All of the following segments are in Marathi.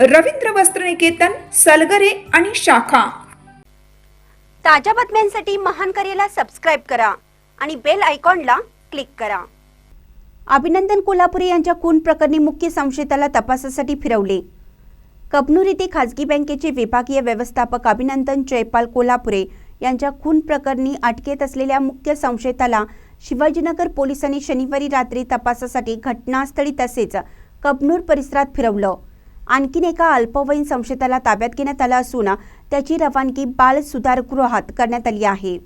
रवींद्र वस्त्रनिकेतन सलगरे आणि शाखा. ताज्या बातम्यांसाठी महान करेला सबस्क्राईब करा आणि बेल आयकॉनला क्लिक करा. अभिनंदन कोल्हापुरे यांच्या खून प्रकरणी मुख्य संशयिताला तपासासाठी फिरवले. कबनूर येथे खाजगी बँकेचे विभागीय व्यवस्थापक अभिनंदन जयपाल कोल्हापुरे यांच्या खून प्रकरणी अटकेत असलेल्या मुख्य संशयिताला शिवाजीनगर पोलिसांनी शनिवारी रात्री तपासासाठी घटनास्थळी तसेच कबनूर परिसरात फिरवलं. आणखीन एका अल्पवयीन संशयिताला ताब्यात घेण्यात आलं असून त्याची रवानगी बाल सुधारगृहात करण्यात आली आहे.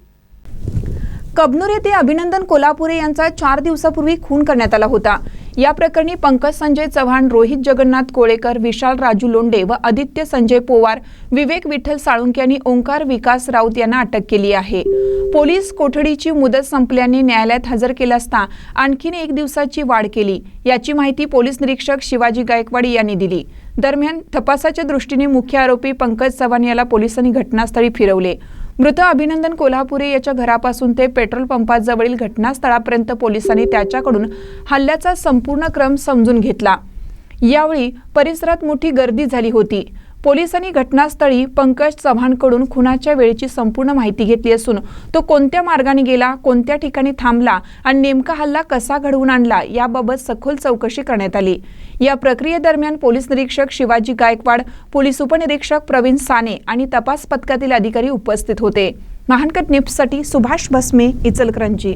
कबनूर येथे अभिनंदन कोल्हापुरे यांचा चार दिवसापूर्वी खून करण्यात आला होता. या प्रकरणी पंकज संजय चव्हाण रोहित जगन्नाथ कोळेकर विशाल राजू लोंडे व आदित्य संजय पोवार विवेक विठ्ठल साळुंके आणि ओंकार विकास राऊत यांना अटक केली आहे. पोलीस कोठडीची मुदत संपल्याने न्यायालयात हजर केला असता आणखीन एक दिवसाची वाढ केली. याची माहिती पोलीस निरीक्षक शिवाजी गायकवाड यांनी दिली. दरम्यान तपासाच्या दृष्टीने मुख्य आरोपी पंकज चव्हाण याला पोलिसांनी घटनास्थळी फिरवले. मृत अभिनंदन कोल्हापुरे याच्या घरापासून ते पेट्रोल पंपाजवळील घटनास्थळापर्यंत पोलिसांनी त्याच्याकडून हल्ल्याचा संपूर्ण क्रम समजून घेतला. यावेळी परिसरात मोठी गर्दी झाली होती. पोलिसांनी घटनास्थळी पंकज चव्हाणकडून खुनाच्या वेळेची संपूर्ण माहिती घेतली असून तो कोणत्या मार्गाने गेला कोणत्या ठिकाणी थांबला आणि नेमका हल्ला कसा घडवून आणला याबाबत सखोल चौकशी करण्यात आली. या प्रक्रियेदरम्यान पोलीस निरीक्षक शिवाजी गायकवाड पोलीस उपनिरीक्षक प्रवीण साने आणि तपास पथकातील अधिकारी उपस्थित होते. महानकट न्यूजसाठी सुभाष भस्मे इचलकरंजी.